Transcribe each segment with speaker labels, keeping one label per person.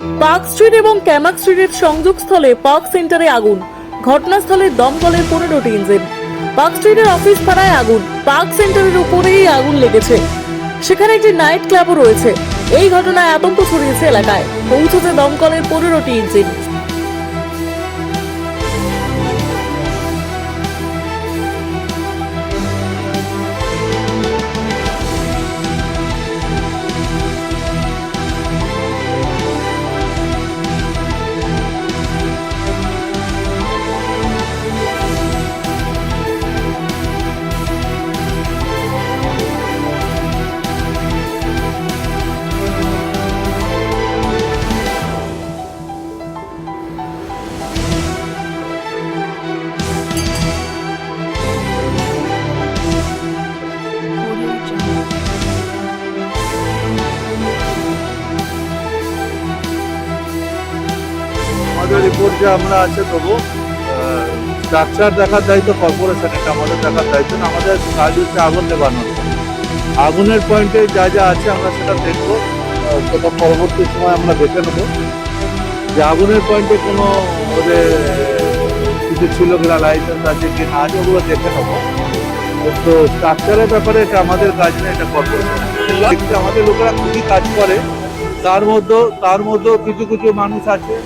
Speaker 1: Park street এবং ক্যামাক স্ট্রিটের সংযোগস্থলে park সেন্টারে আগুন। ঘটনাস্থলে দমকলের পনেরোটি ইঞ্জিন। পার্ক স্ট্রিটের অফিস পাড়ায় আগুন। পার্ক সেন্টারের উপরেই আগুন লেগেছে। সেখানে একটি নাইট ক্লাবও রয়েছে। এই ঘটনায় আতঙ্ক ছড়িয়েছে এলাকায়। পৌঁছেছে দমকলের পনেরোটি ইঞ্জিন।
Speaker 2: আমাদের রিপোর্ট যে আমরা আছে দেবো স্ট্রাকচার দেখার দায়িত্ব কর্পোরেশন এটা আমাদের দেখার দায়িত্ব না, আমাদের কাজ হচ্ছে আগুন নেবানো আগুনের পয়েন্টে যা যা আছে আমরা সেটা দেখব সেটা পরবর্তী সময় আমরা দেখে নেব। যে আগুনের পয়েন্টে কোনো ওদের কিছু ছিল কিনা লাইসেন্স আছে কি না আছে ওগুলো দেখে নেব। তো স্ট্রাকচারের ব্যাপারে এটা আমাদের কাজ না, এটা কর্পোরেশন আমাদের লোকেরা খুবই কাজ করে। তার মধ্যেও তার মধ্যেও কিছু কিছু মানুষ আছে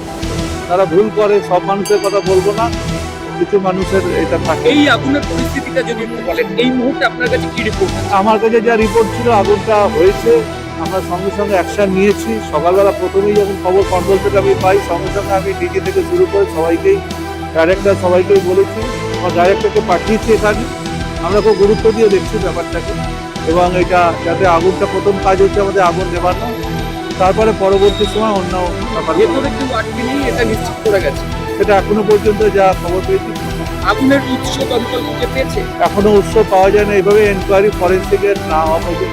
Speaker 2: তারা ভুল করে সব মানুষের কথা বলব না। কিছু মানুষের এটা থাকে।
Speaker 3: এই আগুনের পরিস্থিতিটা যদি একটু বলেন এই মুহূর্তে আপনার কাছে কি রিপোর্ট
Speaker 2: আমার কাছে যা রিপোর্ট ছিল আগুনটা হয়েছে। আমরা সঙ্গে সঙ্গে অ্যাকশন নিয়েছি। সকালবেলা প্রথমেই যখন খবর কন্ট্রোল থেকে আমি পাই সঙ্গে সঙ্গে আমি ডিজি থেকে শুরু করে সবাইকেই ডাইরেক্টর সবাইকেই বলেছি। আমার ডাইরেক্টরকে পাঠিয়েছি এখানে। আমরা খুব গুরুত্ব দিয়ে দেখছি ব্যাপারটাকে। এবং এটা যাতে আগুনটা প্রথম কাজ হচ্ছে আমাদের আগুন নেবানো তারপরে পরবর্তী সময় অন্য
Speaker 3: এটা নিশ্চিত করে গেছে।
Speaker 2: সেটা এখনও পর্যন্ত যা খবর পেয়েছি।
Speaker 3: আগুনের উৎস তদন্ত পেয়েছে
Speaker 2: এখনও উৎস পাওয়া যায় না। এইভাবে এনকোয়ারি ফরেন্সিকের না হওয়া পর্যন্ত।